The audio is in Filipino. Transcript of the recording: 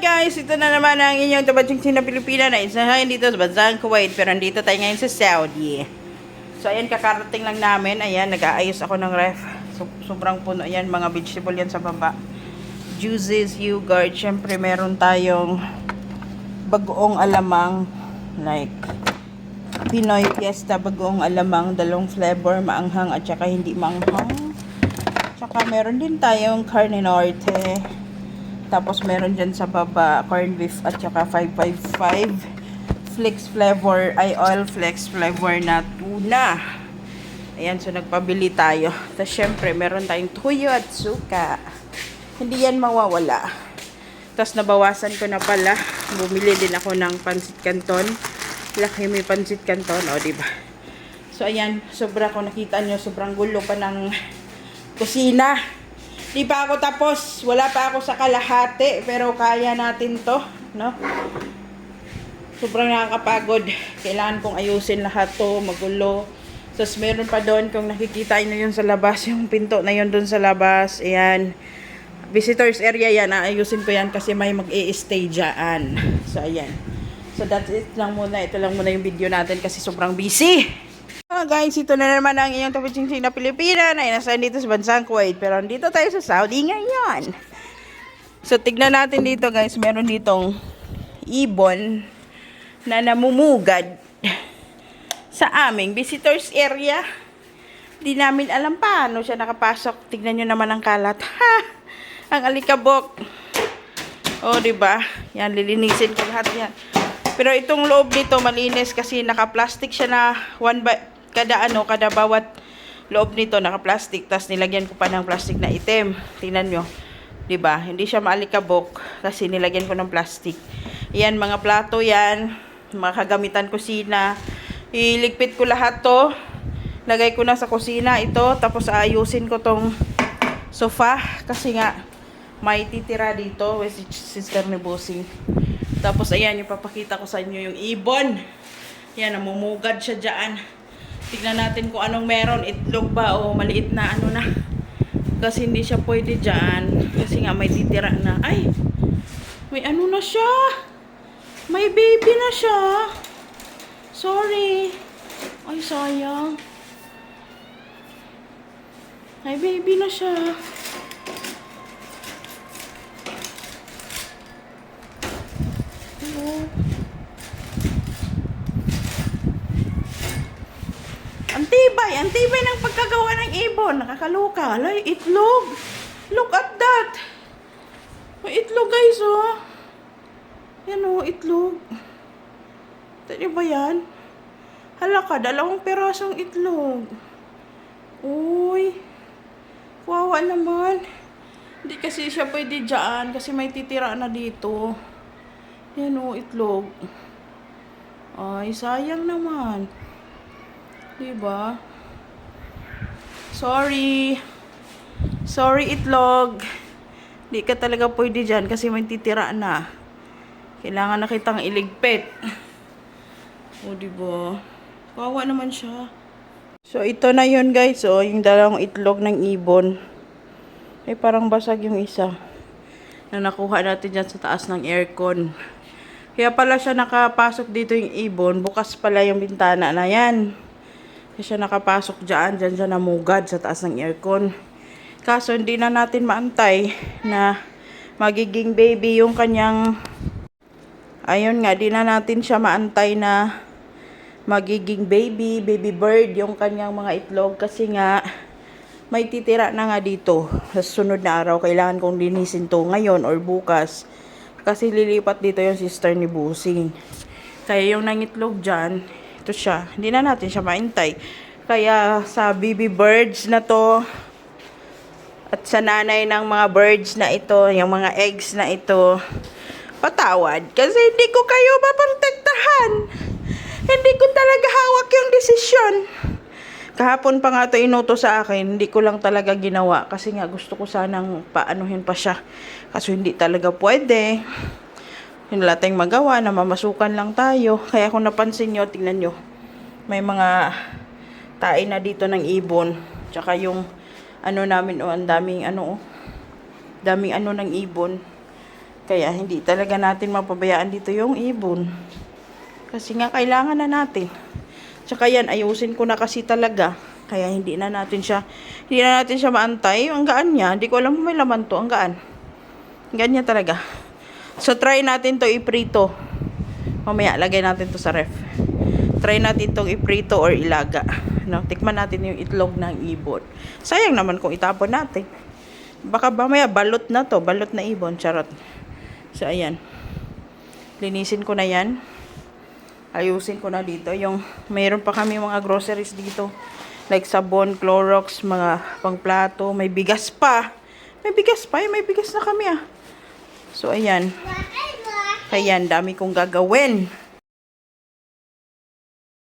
guys, ito na naman ang inyong tabatsing na Pilipina na isa dito sa bansang Kuwait pero andito tayo ngayon sa Saudi. So ayan, kakarating lang namin. Ayan, nag-aayos ako ng ref. So, sobrang puno yan, mga vegetable yan sa baba. Juices, yogurt, syempre meron tayong bagoong alamang like Pinoy Fiesta bagoong alamang, dalawang flavor, maanghang at saka hindi maanghang. Tsaka meron din tayong carne norte. Tapos meron dyan sa baba, corn beef at saka 555 flex flavor, ay oil flex flavor na tuna. Ayan, so nagpabili tayo. Tapos syempre, meron tayong tuyo at suka. Hindi yan mawawala. Tapos nabawasan ko na pala. Bumili din ako ng pansit canton. Laki may pansit canton, o diba? So ayan, sobra ko nakita nyo, sobrang gulo pa ng kusina. Di pa ako tapos, wala pa ako sa kalahati, pero kaya natin to, no? Sobrang nakakapagod. Kailangan kong ayusin lahat to, magulo. Tapos meron pa doon, kung nakikita nyo yun sa labas, yung pinto na yun doon sa labas, ayan. Visitors area yan, aayusin ko yan kasi may mag stay dyan. So ayan. So that's it lang muna. Ito lang muna yung video natin kasi sobrang busy. Ah, guys, ito na naman ang inyong tapiching na Pilipina na nasa dito sa bansang Kuwait. Pero dito tayo sa Saudi ngayon. So, tignan natin dito guys. Meron ditong ibon na namumugad sa aming visitors area. Di namin alam paano siya nakapasok. Tignan nyo naman ang kalat. Ha! Ang alikabok. O, oh, ba? Yan, lilinisin ko lahat yan. Pero itong loob nito malinis kasi naka-plastic siya na one by, kada ano, kada bawat loob nito naka-plastic. Tapos nilagyan ko pa ng plastic na itim. Tingnan nyo. 'Di ba? Hindi siya maalikabok kasi nilagyan ko ng plastic. Yan, mga plato yan. Mga kagamitan kusina. Iligpit ko lahat to. Lagay ko na sa kusina ito. Tapos ayusin ko tong sofa. Kasi nga, may titira dito. With sister ni Bossing. Tapos ayan, yung papakita ko sa inyo yung ibon. Yan, namumugad siya dyan. Tignan natin kung anong meron. Itlog ba o maliit na ano na. Kasi hindi siya pwede dyan. Kasi nga may titira na. Ay! May ano na siya. May baby na siya. Sorry. Ay, sayang. May baby na siya. Hello. Tibay, ang tibay ng pagkagawa ng ibon. Nakakaluka. Alay, itlog. Look at that. May itlog guys, oh. Yan oh, itlog. Tadi ba yan? Hala ka, dalawang perasong itlog. Uy. Wawa naman. Hindi kasi siya pwede dyan kasi may titira na dito. Yan o, itlog. Ay, sayang naman. Diba? Sorry. Sorry, itlog. Di ka talaga pwede dyan kasi may titira na. Kailangan na kitang iligpit. O, diba? Kawawa naman siya. So, ito na yun guys. O, yung dalawang itlog ng ibon. Ay, parang basag yung isa. Na nakuha natin dyan sa taas ng aircon. Kaya pala siya nakapasok dito yung ibon. Bukas pala yung bintana na yan. Kaya siya nakapasok dyan. Dyan siya namugad sa taas ng aircon. Kaso hindi na natin maantay na magiging baby yung kanyang... Ayun nga, di na natin siya maantay na magiging baby, baby bird yung kanyang mga itlog. Kasi nga, may titira na nga dito. Sa sunod na araw, kailangan kong linisin to ngayon or bukas. Kasi lilipat dito yung sister ni Busing. Kaya yung nangitlog dyan, ito siya. Hindi na natin siya maintay. Kaya sa baby birds na to, at sa nanay ng mga birds na ito, yung mga eggs na ito, patawad. Kasi hindi ko kayo maprotektahan. Hindi ko talaga hawak yung desisyon. Kahapon pa nga ito inuto sa akin, hindi ko lang talaga ginawa kasi nga gusto ko sanang paanuhin pa siya. Kaso hindi talaga pwede. Hindi wala tayong magawa na mamasukan lang tayo. Kaya kung napansin nyo, tingnan nyo. May mga tae na dito ng ibon. Tsaka yung ano namin, oh, ang daming ano, oh. Daming ano ng ibon. Kaya hindi talaga natin mapabayaan dito yung ibon. Kasi nga kailangan na natin. Tsaka yan, ayusin ko na kasi talaga. Kaya hindi na natin siya, hindi na natin siya maantay. Ang gaan niya, hindi ko alam kung may laman to. Ang gaan. Niya talaga. So, try natin to iprito. Mamaya, lagay natin to sa ref. Try natin tong iprito or ilaga. No? Tikman natin yung itlog ng ibon. Sayang naman kung itapon natin. Baka mamaya balot na to. Balot na ibon. Charot. So, ayan. Linisin ko na yan. Ayusin ko na dito. Yung, mayroon pa kami mga groceries dito. Like sabon, Clorox, mga pangplato. May bigas pa. May bigas pa. May bigas na kami ah. So, ayan. Ayan, dami kong gagawin.